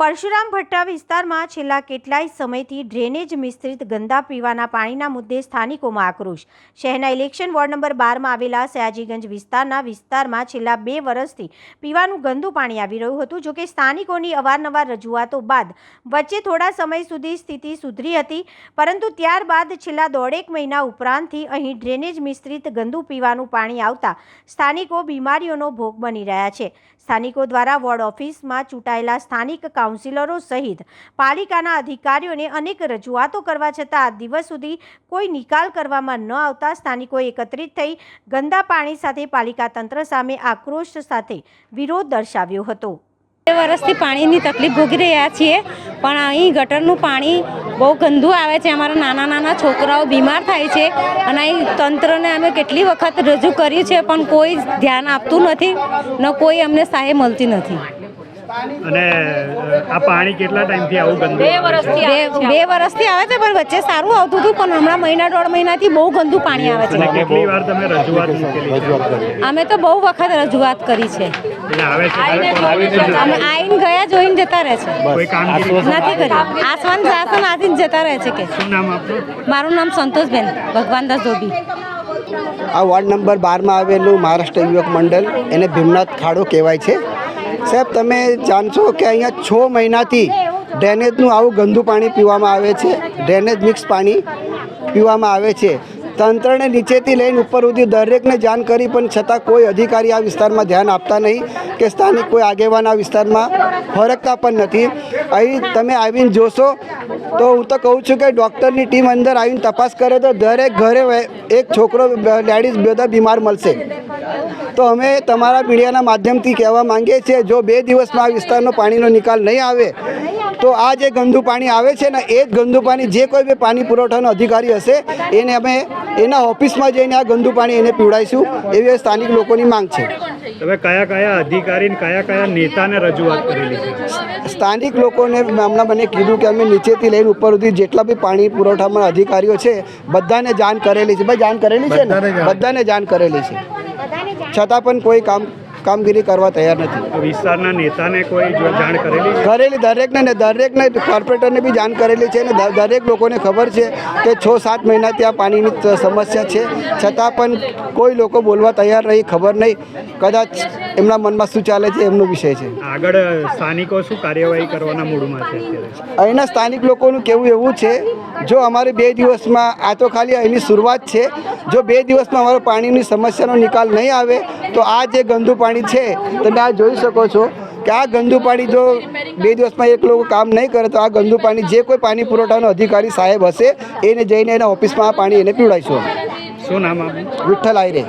પરશુરામ ભટ્ટા વિસ્તારમાં છેલ્લા કેટલાય સમયથી ડ્રેનેજ મિશ્રિત ગંદા પીવાના પાણીના મુદ્દે સ્થાનિકોમાં આક્રોશ. શહેરના ઇલેક્શન વોર્ડ નંબર બારમાં આવેલા સયાજીગંજ વિસ્તારના વિસ્તારમાં છેલ્લા બે વર્ષથી પીવાનું ગંદુ પાણી આવી રહ્યું હતું, જોકે સ્થાનિકોની અવારનવાર રજૂઆતો બાદ વચ્ચે થોડા સમય સુધી સ્થિતિ સુધરી હતી, પરંતુ ત્યારબાદ છેલ્લા દોઢેક મહિના ઉપરાંતથી અહીં ડ્રેનેજ મિશ્રિત ગંદુ પીવાનું પાણી આવતા સ્થાનિકો બીમારીઓનો ભોગ બની રહ્યા છે. સ્થાનિકો દ્વારા વોર્ડ ઓફિસમાં ચૂંટાયેલા સ્થાનિક કાઉન્સિલરો સહિત પાલિકાના અધિકારીઓને અનેક રજૂઆતો કરવા છતાં આ દિવસ સુધી કોઈ નિકાલ કરવામાં ન આવતા સ્થાનિકો એકત્રિત થઈ ગંદા પાણી સાથે પાલિકા તંત્ર સામે આક્રોશ સાથે વિરોધ દર્શાવ્યો હતો. બે વર્ષથી પાણીની તકલીફ ભોગી રહ્યા છીએ, પણ અહીં ગટરનું પાણી બહુ ગંદુ આવે છે. અમારા નાના નાના છોકરાઓ બીમાર થાય છે અને અહીં તંત્રને અમે કેટલી વખત રજૂ કરી છે, પણ કોઈ ધ્યાન આપતું નથી, ન કોઈ અમને સહાય મળતી નથી. અને આ પાણી કેટલા ટાઈમથી આવું ગંદુ બે વર્ષથી બે બે વર્ષથી આવે છે પણ વચ્ચે સારું આવતું હતું પણ હમણાં મહિના દોઢ મહિનાથી બહુ ગંદુ પાણી આવે છે. કેટલી વાર તમે રજૂઆત અમે તો બહુ વખત રજૂઆત કરી છે. આવીને ગયા જોઈને જતા રહે છે. કોઈ કામગીરી નથી કર્યું. આસમાન શાસન આથી જતા રહે છે કે. શું નામ આપનું? મારું નામ સંતોષબેન ભગવાનદાસ ધોબી. આ વોર્ડ નંબર બારમાં આવેલું મહારાષ્ટ્ર યુવક મંડળ એને ભીમનાથ ખાડો કહેવાય છે. સાહેબ, તમે જાણશો કે અહીંયા છ મહિનાથી ડ્રેનેજનું આવું ગંદુ પાણી પીવામાં આવે છે, ડ્રેનેજ મિક્સ પાણી પીવામાં આવે છે. તંત્રને નીચેથી લઈને ઉપર સુધી દરેકને જાણ કરી, પણ છતાં કોઈ અધિકારી આ વિસ્તારમાં ધ્યાન આપતા નહીં કે સ્થાનિક કોઈ આગેવાન આ વિસ્તારમાં ફરકતા પણ નથી. અહીં તમે આવીને જોશો, તો હું તો કહું છું કે ડૉક્ટરની ટીમ અંદર આવીને તપાસ કરે તો દરેક ઘરે એક છોકરો લેડીઝ બધા બીમાર મળશે. તો અમે તમારા મીડિયાના માધ્યમથી કહેવા માંગીએ છીએ, જો બે દિવસમાં આ વિસ્તારનો પાણીનો નિકાલ નહીં આવે તો આ જે ગંદુ પાણી આવે છે ને એ જ ગંદુ પાણી જે કોઈ બી પાણી પુરવઠાનો અધિકારી હશે એને અમે એના ઓફિસમાં જઈને આ ગંદુ પાણી એને પીવડાવીશું એવી સ્થાનિક લોકોની માંગ છે. તમે કયા કયા અધિકારી કયા કયા નેતાને રજૂઆત કરેલી છે સ્થાનિક લોકોને હમણાં મને કીધું કે અમે નીચેથી લઈને ઉપર સુધી જેટલા બી પાણી પુરવઠામાં અધિકારીઓ છે બધાને જાણ કરેલી છે. ભાઈ જાણ કરેલી છે ને? બધાને જાણ. કરેલી છે. છતાં પણ કોઈ કામ કામગીરી કરવા તૈયાર નથી. વિસ્તારના નેતાને કોઈ જાણ કરેલી કરેલી દરેકને ને દરેકને કોર્પોરેટરને બી જાણ કરેલી છે ને દરેક લોકોને ખબર છે કે છ સાત મહિના ત્યાં પાણીની સમસ્યા છે. છતાં પણ કોઈ લોકો બોલવા તૈયાર નહીં ખબર નહીં. કદાચ એમના મનમાં શું ચાલે છે એમનો વિષય છે. આગળ સ્થાનિકો શું કાર્યવાહી કરવાના મૂડમાં છે અહીંના સ્થાનિક લોકોનું કેવું એવું છે જો અમારે બે દિવસમાં આ તો ખાલી અહીંની શરૂઆત છે જો બે દિવસમાં અમારો પાણીની સમસ્યાનો નિકાલ નહીં આવે તો આ જે ગંદુ પાણી છે તમે આ જોઈ શકો છો કે આ ગંદુ પાણી જો બે દિવસમાં એક લોકો કામ નહીં કરે તો આ ગંદુ પાણી જે કોઈ પાણી પુરવઠાનો અધિકારી સાહેબ હશે એને જઈને એના ઓફિસમાં આ પાણી એને પીવડાવીશું. શું નામ વિઠ્ઠલ આયરે.